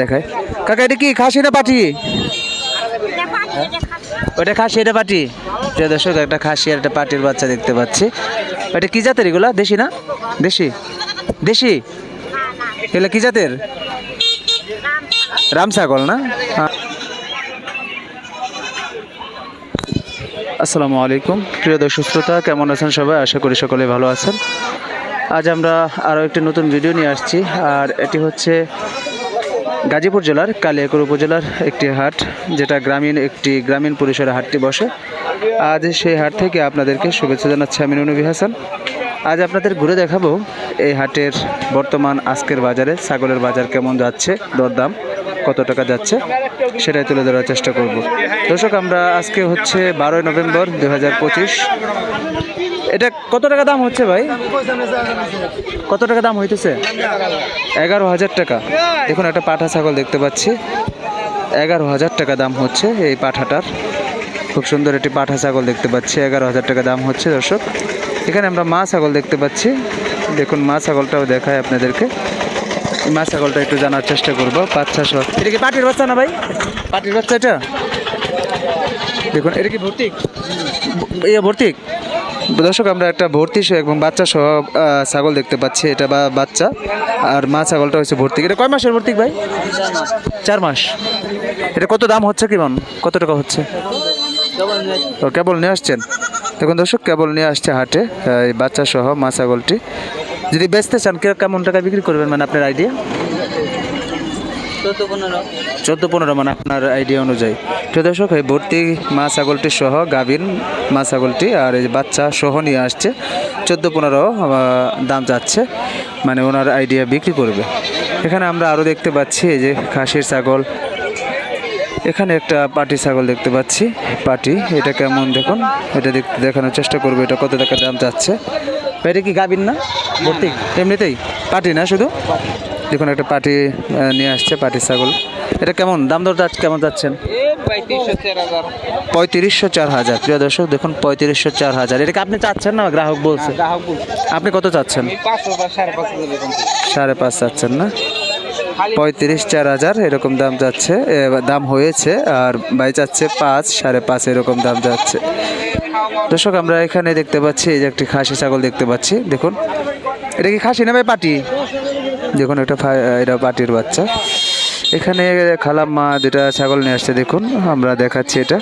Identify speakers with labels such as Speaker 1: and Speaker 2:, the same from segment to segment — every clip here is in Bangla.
Speaker 1: দেখায়। কাকা, এটা কি খাসি না পাটি? ওটা খাসি এটা পাটি? দর্শক, একটা খাসি আর একটা পাটির বাচ্চা দেখতে পাচ্ছি। এটা কি জাতের এগুলা? দেশি না? দেশি? দেশি? এগুলা কি জাতের? রাম ছাগল না? হ্যাঁ। আসসালামু আলাইকুম। প্রিয় দর্শক শ্রোতা, কেমন আছেন সবাই? আশা করি সকলে ভালো আছেন। আজ আমরা আরও একটি নতুন ভিডিও নিয়ে আসছি। আর এটি হচ্ছে গাজীপুর জেলার কালিয়াকৈর উপজেলার একটি হাট, যেটা গ্রামীণ একটি গ্রামীণ পরিসরে হাটটি বসে। আজ সেই হাট থেকে আপনাদেরকে শুভেচ্ছা জানাচ্ছি আমি নবী হাসান আজ আপনাদের ঘুরে দেখাবো এই হাটের বর্তমান আজকের বাজারে ছাগলের বাজার কেমন যাচ্ছে, দরদাম কত টাকা যাচ্ছে, সেটাই তুলে ধরার চেষ্টা করব। দর্শক, আমরা আজকে হচ্ছে বারোই নভেম্বর দু হাজার পঁচিশ। এটা কত টাকা দাম হচ্ছে ভাই? কত টাকা দাম হইতেছে? এগারো হাজার টাকা। দেখুন, একটা পাঠা ছাগল দেখতে পাচ্ছি। এগারো হাজার টাকা দাম হচ্ছে এই পাঠাটার। খুব সুন্দর একটি পাঠা ছাগল দেখতে পাচ্ছি। এগারো হাজার টাকা দাম হচ্ছে, দর্শক। এখানে আমরা মা ছাগল দেখতে পাচ্ছি। দেখুন, মা ছাগলটাও দেখায় আপনাদেরকে। মা ছাগলটা একটু জানার চেষ্টা করব। বাচ্চা সহ এটা কি পাটির বাচ্চা না ভাই? পাটির বাচ্চা এটা? দেখুন, এটা কি ভর্তিক ইয়ে ভর্তিক দর্শক, আমরা একটা ভর্তি সহ এবং বাচ্চা সহ ছাগল দেখতে পাচ্ছি। এটা বা বাচ্চা আর মা ছাগলটা হচ্ছে ভর্তিক এটা কয় মাসের ভর্তি ভাই? চার মাস। এটা কত দাম হচ্ছে কেমন কত টাকা হচ্ছে? ও, কেবল নিয়ে আসছেন। দেখুন দর্শক, কেবল নিয়ে আসছে হাটে এই বাচ্চা সহ মা ছাগলটি। যদি বেচতে চান কেমন টাকা বিক্রি করবেন মানে আপনার আইডিয়া? চোদ্দ পনেরো। মানে আপনার আইডিয়া অনুযায়ী। তো দর্শক, এই ভর্তি মা ছাগলটি সহ গাভীন মা ছাগলটি আর এই বাচ্চা সহ নিয়ে আসছে। চোদ্দ পনেরো দাম যাচ্ছে। মানে ওনার আইডিয়া বিক্রি করবে। এখানে আমরা আরও দেখতে পাচ্ছি এই যে খাসির ছাগল। এখানে একটা পাটি ছাগল দেখতে পাচ্ছি। পাটি, এটা কেমন দেখুন? এটা দেখতে দেখানোর চেষ্টা করব, এটা কত টাকা দাম যাচ্ছে। এটা কি গাবিন না? ভর্তি? এমনিতেই পাটি না শুধু? দেখুন একটা পাটি নিয়ে আসছে পাটি ছাগল। এটা কেমন? দাম দর কেমন যাচ্ছেন? পঁয়ত্রিশশো চার হাজার। প্রিয় দর্শক দেখুন পঁয়ত্রিশশো চার হাজার। এটাকে আপনি চাচ্ছেন না? গ্রাহক বলছে। আপনি কত চাচ্ছেন? সাড়ে পাঁচ চাচ্ছেন না? পঁয়ত্রিশ চার হাজার এরকম দাম যাচ্ছে। দাম হয়েছে আর বাই যাচ্ছে পাঁচ সাড়ে পাঁচ এরকম দাম যাচ্ছে। দর্শক আমরা এখানে দেখতে পাচ্ছি এই যে একটি খাসি ছাগল দেখতে পাচ্ছি। দেখুন এটা কি খাসি না ভাই পাটি? দেখুন, এটা এটা পাটির বাচ্চা। এখানে খালাম মা দুটা ছাগল নিয়ে আসছে, দেখুন, আমরা দেখাচ্ছি এটা।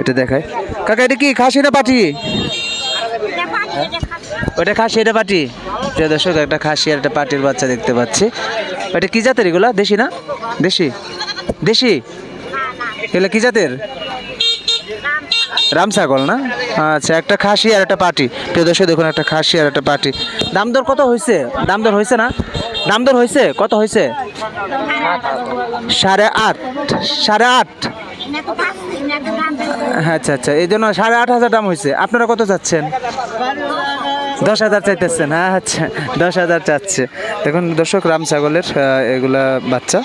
Speaker 1: এটা দেখায় কাকা, এটা কি, খাসি না পাটি? ওটা খাসি, এটা পাটি? প্রিয় দর্শক, একটা খাসি আর একটা পাটির বাচ্চা দেখতে পাচ্ছি। এটা কি জাতের এগুলা? দেশি না? দেশি? দেশি? এগুলা কি জাতের? রাম ছাগল না? আচ্ছা একটা খাসি আর একটা পাটি। প্রিয় দর্শক, দেখুন, একটা খাসি আর একটা পাটি। দাম দর কত হয়েছে দাম দর হয়েছে না? দাম দর হয়েছে? কত হয়েছে? সাড়ে আট। সাড়ে আট? আচ্ছা আচ্ছা। এই জন্য সাড়ে আট হাজার দাম হয়েছে। আপনারা কত চাচ্ছেন? দশ হাজার চাইতেছেন হ্যাঁ আচ্ছা। দশ হাজার চাচ্ছে। দেখুন দর্শক, রাম ছাগলের এগুলা বাচ্চা।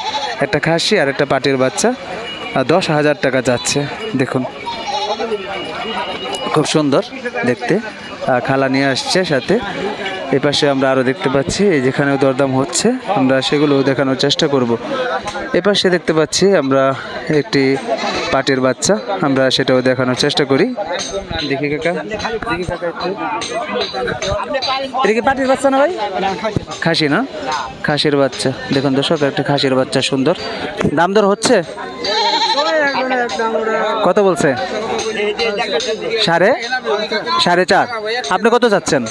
Speaker 1: একটা খাসি আর একটা পাটির বাচ্চা। দশ হাজার টাকা যাচ্ছে। দেখুন। খুব সুন্দর দেখতে। খালা নিয়ে আসছে সাথে। এই পাশে আমরা আরও দেখতে পাচ্ছি যেখানেও দরদাম হচ্ছে, আমরা সেগুলোও দেখানোর চেষ্টা করব। এ পাশে দেখতে পাচ্ছি আমরা একটি পাটির বাচ্চা, আমরা সেটাও দেখানোর চেষ্টা করি। দেখি কাকা। দেখি পাটির বাচ্চা না ভাই? খাসি না? খাসির বাচ্চা। দেখুন দর্শক, একটা খাসির বাচ্চা সুন্দর। দাম দর হচ্ছে? কত বলছে? সাড়ে? সাড়ে চার। আপনি কত চাচ্ছেন?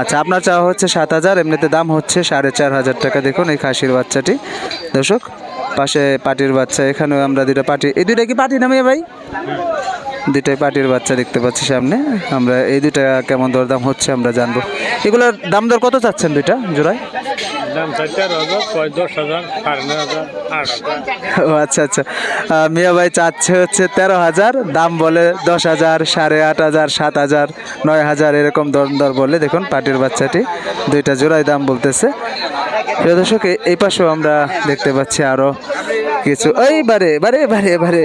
Speaker 1: আচ্ছা আপনার চাওয়া হচ্ছে সাত হাজার, এমনিতে দাম হচ্ছে সাড়ে চার হাজার টাকা। দেখুন এই খাসির বাচ্চাটি। দর্শক, পাশে পাটির বাচ্চা, এখানেও আমরা দুটো পাটি। এই দুইটা কি পাটি নামিয়ে ভাই? দুইটাই পাটির বাচ্চা দেখতে পাচ্ছি সামনে। আমরা এই দুটা কেমন দরদাম হচ্ছে আমরা জানব। এগুলোর দাম দর কত চাচ্ছেন দুইটা জোড়ায়? ও আচ্ছা আচ্ছা। মিয়া ভাই চাচ্ছে হচ্ছে তেরো হাজার দাম বলে দশ হাজার সাড়ে আট হাজার সাত হাজার নয় হাজার এরকম দর দর বলে দেখুন পাটির বাচ্চাটি দুইটা জোড়ায় দাম বলতেছে। প্রিয় দর্শক এই পাশেও আমরা দেখতে পাচ্ছি আরও কিছু। এই বারে বারে বারে বারে।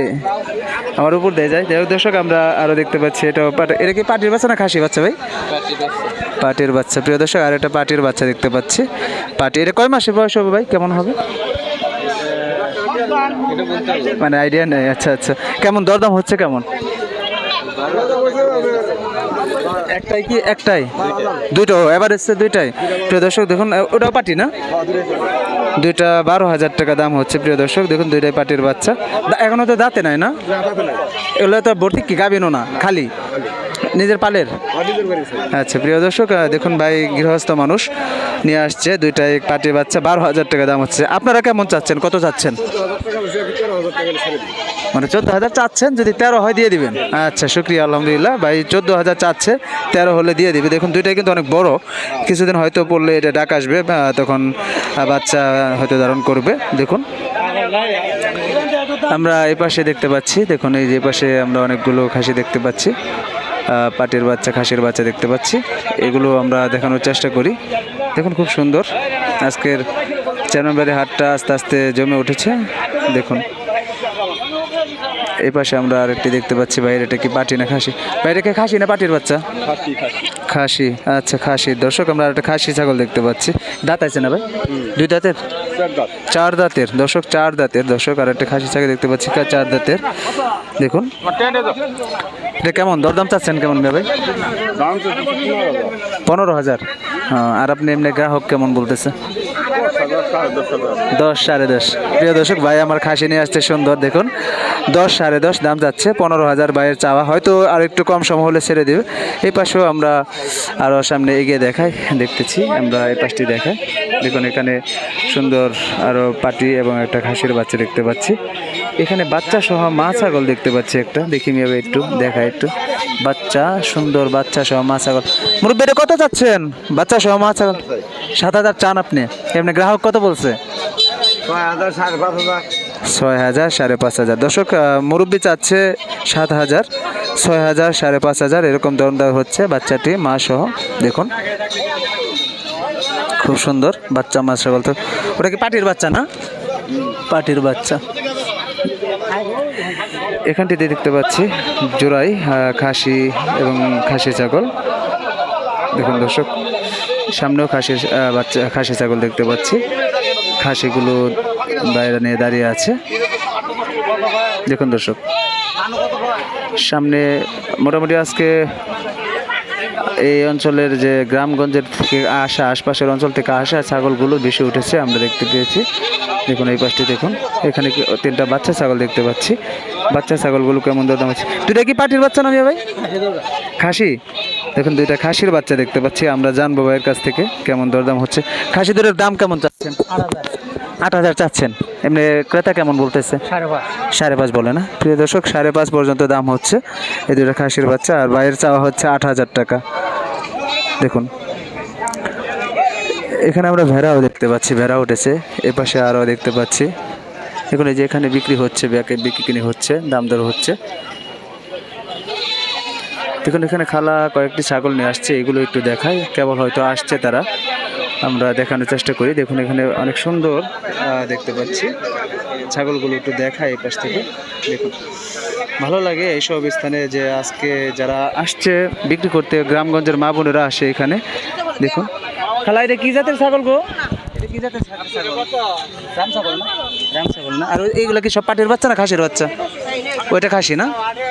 Speaker 1: আমার উপর দিয়ে যায়। যাই দর্শক আমরা আরও দেখতে পাচ্ছি এটা এটা কি পাটির বাচ্চা না খাসি বাচ্চা ভাই? পাটির বাচ্চা। প্রিয় দর্শক আর একটা পাটির বাচ্চা দেখতে পাচ্ছি। পাটি এটা কয় মাসে বয়স হবে ভাই? কেমন হবে? মানে আইডিয়া নেই। আচ্ছা আচ্ছা। কেমন দরদাম হচ্ছে কেমন? একটাই কি? একটাই? দুটো এবার এসছে দুইটাই। প্রিয় দর্শক দেখুন ওটাও পাটি না? দুইটা বারো হাজার টাকা দাম হচ্ছে, প্রিয় দর্শক। দেখুন, দুইটাই পাটির বাচ্চা। এখনও এখনও তো দাঁতে নাই না? এগুলো তো ভর্তি কি গাবিনো না, খালি? নিজের পালের? আচ্ছা প্রিয় দর্শক দেখুন ভাই, গৃহস্থ মানুষ নিয়ে আসছে, দুইটাই পাটির বাচ্চা, বারো হাজার টাকা দাম হচ্ছে। আপনারা কেমন চাচ্ছেন? কত চাচ্ছেন? মানে চোদ্দ হাজার চাচ্ছেন, যদি তেরো হয় দিয়ে দিবেন। আচ্ছা শুক্রিয়া, আলহামদুলিল্লাহ। ভাই চোদ্দ হাজার চাচ্ছে, তেরো হলে দিয়ে দিবে। দেখুন, দুইটাই কিন্তু অনেক বড়। কিছুদিন হয়তো পড়লে এটা ডাক আসবে তখন বাচ্চা হয়তো ধারণ করবে। দেখুন। আমরা এই পাশে দেখতে পাচ্ছি, দেখুন, এই যে পাশে আমরা অনেকগুলো খাসি দেখতে পাচ্ছি পাটির বাচ্চা, খাসির বাচ্চা দেখতে পাচ্ছি। এগুলো আমরা দেখানোর চেষ্টা করি। দেখুন, খুব সুন্দর। আজকের চ্যানবাড়ি হাটটা আস্তে আস্তে জমে উঠেছে। দেখুন। এই পাশে আমরা আরেকটি দেখতে পাচ্ছি বাইরে এটা কি পাটি না খাসি? বাইরে কি খাসি না পাটির বাচ্চা? খাসি আচ্ছা খাসি। দর্শক আমরা একটা খাসি ছাগল দেখতে পাচ্ছি। দাঁত আছে না ভাই? দুই দাঁতের? চার দাঁতের। দর্শক চার দাঁতের। দর্শক আর একটা খাসি ছাগল দেখতে পাচ্ছি চার দাঁতের। দেখুন। এটা কেমন? দরদাম চাচ্ছেন কেমন ভাই? পনেরো হাজার। হ্যাঁ, আর আপনি এমনি গ্রাহক কেমন বলতেছে? দশ সাড়ে দশ। প্রিয় দর্শক, ভাই আমার খাসি নিয়ে আসছে সুন্দর, দেখুন। দশ সাড়ে দশ, দাম যাচ্ছে পনেরো হাজার ভাইয়ের চাওয়া। হয়তো আর একটু কম সময় হলে ছেড়ে দেবে। এই পাশেও আমরা আরও সামনে এগিয়ে দেখাই, দেখতেছি। আমরা এই পাশটি দেখাই। দেখুন, এখানে সুন্দর আরও পাটি এবং একটা খাসির বাচ্চা দেখতে পাচ্ছি। এখানে বাচ্চা সহ মা ছাগল দেখতে পাচ্ছি একটা। দেখি মেয়ে একটু দেখা একটু। বাচ্চা সুন্দর বাচ্চা সহ মা ছাগল। মুরব্বী কত চাচ্ছেন বাচ্চা সহ মা ছাগল। সাত হাজার চান আপনি। এমনি গ্রাহক কত বলছে? ছয় হাজার সাড়ে পাঁচ হাজার। দর্শক মুরব্বি চাচ্ছে সাত হাজার। ছয় হাজার সাড়ে পাঁচ হাজার এরকম দর দেওয়া হচ্ছে বাচ্চাটি মা সহ। দেখুন। খুব সুন্দর বাচ্চা মা ছাগল তো। ওটা কি পাটির বাচ্চা না? পাটির বাচ্চা। এখানটিতে দেখতে পাচ্ছি জোড়াই খাসি এবং খাসি ছাগল। দেখুন দর্শক, সামনেও খাসি বাচ্চা খাসি ছাগল দেখতে পাচ্ছি। খাসিগুলো বাইরে নিয়ে দাঁড়িয়ে আছে। দেখুন দর্শক, সামনে মোটামুটি আজকে এই অঞ্চলের যে গ্রামগঞ্জের থেকে আসা আশপাশের অঞ্চল থেকে আসা ছাগলগুলো বেশি উঠেছে আমরা দেখতে পেয়েছি। দেখুন এই পাশটি দেখুন। এখানে তিনটা বাচ্চা ছাগল দেখতে পাচ্ছি। বাচ্চা ছাগলগুলো কেমন দরদাম আছে? দুটা কি পাটির বাচ্চা নামিয়া ভাই? খাসি। দেখুন দুইটা খাসির বাচ্চা দেখতে পাচ্ছি। আমরা জানব ভাইয়ের কাছ থেকে কেমন দরদাম হচ্ছে। খাসি দুটোর দাম কেমন চাচ্ছেন? আট হাজার চাচ্ছেন। এমনি ক্রেতা কেমন বলতেছে? সাড়ে পাঁচ। বলে না? প্রিয় দর্শক সাড়ে পাঁচ পর্যন্ত দাম হচ্ছে। এই দুটো খাসির বাচ্চা আর বাইরের চাওয়া হচ্ছে আট হাজার টাকা। দেখুন। এখানে আমরা ভেড়াও দেখতে পাচ্ছি, ভেড়া উঠেছে। এ পাশে আরও দেখতে পাচ্ছি। দেখুন, এই যে এখানে বিক্রি হচ্ছে, ব্যাকে বিক্রি কিনে হচ্ছে, দাম দর হচ্ছে। দেখুন, এখানে খালা কয়েকটি ছাগল নিয়ে আসছে, এগুলো একটু দেখাই। কেবল হয়তো আসছে তারা। আমরা দেখানোর চেষ্টা করি। দেখুন, এখানে অনেক সুন্দর দেখতে পাচ্ছি। ছাগলগুলো একটু দেখাই এই পাশ থেকে। দেখুন। ভালো লাগে এইসব স্থানে যে আজকে যারা আসছে বিক্রি করতে গ্রামগঞ্জের মা বোনেরা আসে এখানে। দেখুন। খালা এটা কি জাতের ছাগল গো? কি জাতের ছাগল? রাম ছাগল না? আর এইগুলো কি সব পাটির বাচ্চা না খাসির বাচ্চা? ওইটা খাসি না?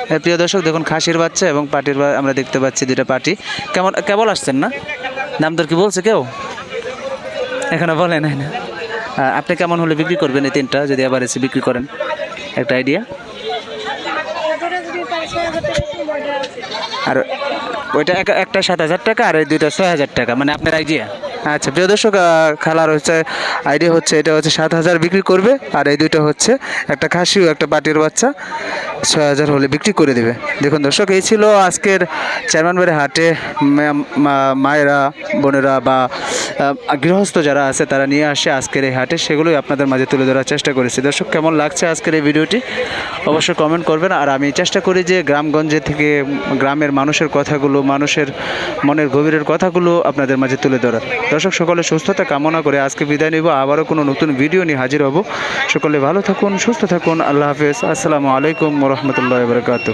Speaker 1: হ্যাঁ, প্রিয় দর্শক দেখুন খাসির বাচ্চা এবং পাটির আমরা দেখতে পাচ্ছি দুইটা পাটি। কেমন কেবল আসছেন না? দাম দর কি বলছে কেউ? এখনও বলে নাই না। আপনি কেমন হলে বিক্রি করবেন এই তিনটা যদি আবার এসে বিক্রি করেন? একটা আইডিয়া আর ওইটা এক- একটা সাত হাজার টাকা আর দুইটা ছয় হাজার টাকা মানে আপনার আইডিয়া আচ্ছা প্রিয় দর্শক খেলার হচ্ছে আইডিয়া হচ্ছে এটা হচ্ছে সাত হাজার বিক্রি করবে, আর এই দুইটা হচ্ছে একটা খাসি একটা বাটির বাচ্চা। ছয় হাজার হলে বিক্রি করে দেবে। দেখুন দর্শক, এই ছিল আজকের চেয়ারম্যানবাড়ি হাটে মায়েরা, বোনেরা বা গৃহস্থ যারা আছে তারা নিয়ে আসে আজকের এই হাটে। সেগুলোই আপনাদের মাঝে তুলে ধরার চেষ্টা করেছি। দর্শক, কেমন লাগছে আজকের এই ভিডিওটি? অবশ্যই কমেন্ট করবেন। আর আমি চেষ্টা করি যে গ্রামগঞ্জে থেকে গ্রামের মানুষের কথাগুলো, মানুষের মনের গভীরের কথাগুলো আপনাদের মাঝে তুলে ধরার। দর্শক, সকলে সুস্থতা কামনা করে আজকে বিদায় নিব। আবারও কোনো নতুন ভিডিও নিয়ে হাজির হব। সকলে ভালো থাকুন, সুস্থ থাকুন। আল্লাহ হাফেজ। আসসালামু আলাইকুম রহমতুল্লাহ বরকাত